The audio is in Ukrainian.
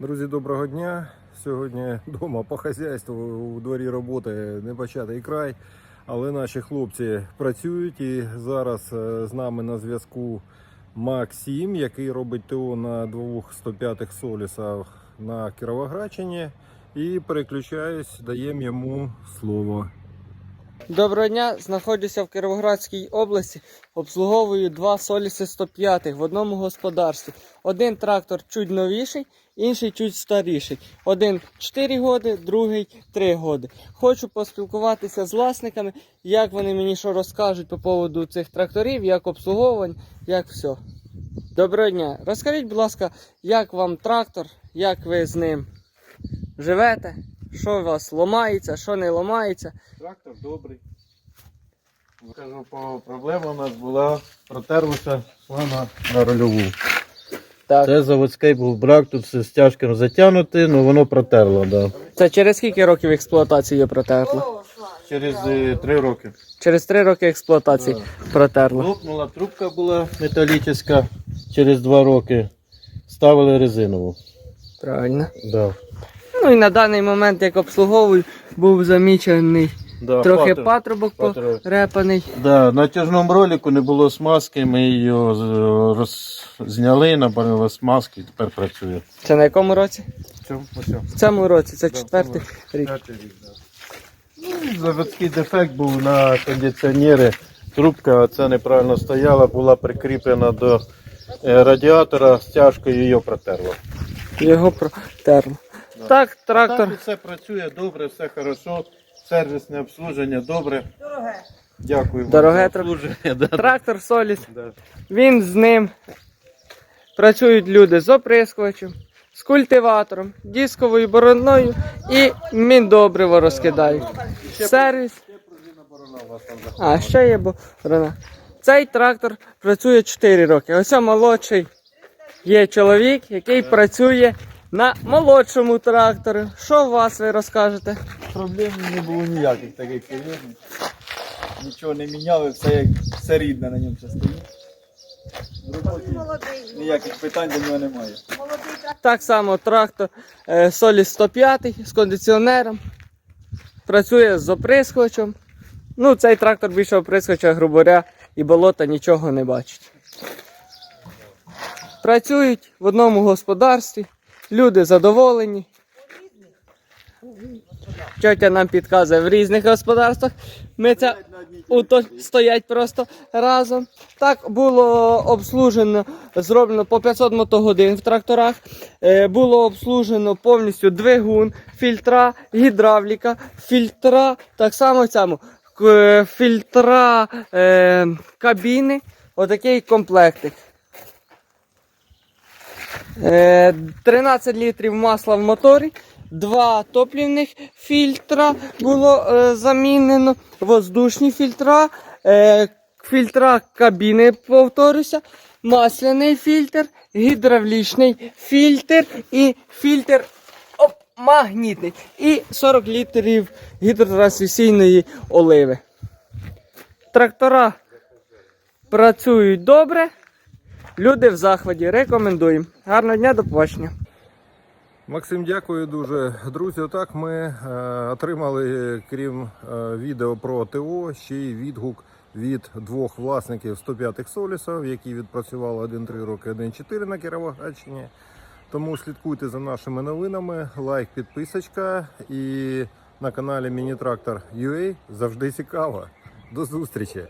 Друзі, доброго дня. Сьогодні вдома по хазяйству у дворі роботи не початий край, але наші хлопці працюють і зараз е, з нами на зв'язку Максим, який робить ТО на двох 105 солісах на Кіровоградщині. І переключаюсь, даємо йому слово. Доброго дня, знаходжуся в Кіровоградській області, обслуговую два соліси 105 в одному господарстві. Один трактор чуть новіший, інший чуть старіший. Один 4 роки, другий 3 роки. Хочу поспілкуватися з власниками, як вони мені що розкажуть по поводу цих тракторів, як обслуговувань, як все. Доброго дня. Розкажіть, будь ласка, як вам трактор, як ви з ним живете, що у вас ламається, що не ламається. Трактор добрий. Скажу, по проблема у нас була, протерлася шланга на рольову. Так. Це заводський був брак, тут все стяжками затягнути, але воно протерло, да. Це через скільки років експлуатації її протерла? Через е, три роки. Через три роки експлуатації протерла. Лопнула трубка була металічна через два роки. Ставили резинову. Правильно. Да. Ну і на даний момент, як обслуговую, був замічений Да, трохи патер- патрубок патрубок. порепаний. Да, на тяжному ролику не було смазки, ми її роз... зняли, набрали смазки і тепер працює. Це на якому році? В цьому. В цьому році, це Да, четвертий рік. П'ятий рік, да. Ну, заводський дефект був на кондиціонері. Трубка ця неправильно стояла, була прикріплена до е, радіатора, стяжкою її протерло. Його протерла. Так, трактор. Так, все працює добре, все хорошо. Сервісне обслуження добре. Дороге. Дякую вам Дороге. Да, Трактор Соліс. да. Він з ним. Працюють люди з оприскувачем, з культиватором, дисковою бороною і міндобриво розкидають. Сервіс. А, ще є борона. Цей трактор працює 4 роки. Ось молодший є чоловік, який працює на молодшому тракторі. Що у вас ви розкажете? Проблем не було ніяких таких серйозних. Нічого не міняли, все як все рідне на ньому все стоїть. Ніяких питань до нього немає. Так само трактор е, Solis 105 з кондиціонером. Працює з оприскувачем. Ну, цей трактор більше оприскувача, грубо говоря, і болота нічого не бачить. Працюють в одному господарстві, люди задоволені. Тьотя нам підказує в різних господарствах. Ми це ото стоять просто разом. Так було обслужено, зроблено по 500 мотогодин в тракторах. Е, було обслужено повністю двигун, фільтра, гідравліка, фільтра, так само цьому фільтра е, кабіни. Отакий комплектик. Е, 13 літрів масла в моторі, два топлівних фільтра було е, замінено, воздушні фільтра, е, фільтра кабіни, повторюся, масляний фільтр, гідравлічний фільтр і фільтр оп, магнітний. І 40 літрів гідротрансмісійної оливи. Трактора працюють добре. Люди в захваті. Рекомендуємо. Гарного дня, до побачення. Максим, дякую дуже. Друзі, отак ми е, отримали, крім е, відео про ТО, ще й відгук від двох власників 105-х солісів, які відпрацювали 1-3 роки, 1-4 на Кіровоградщині. Тому слідкуйте за нашими новинами, лайк, підписочка і на каналі Міні-Трактор UA завжди цікаво. До зустрічі!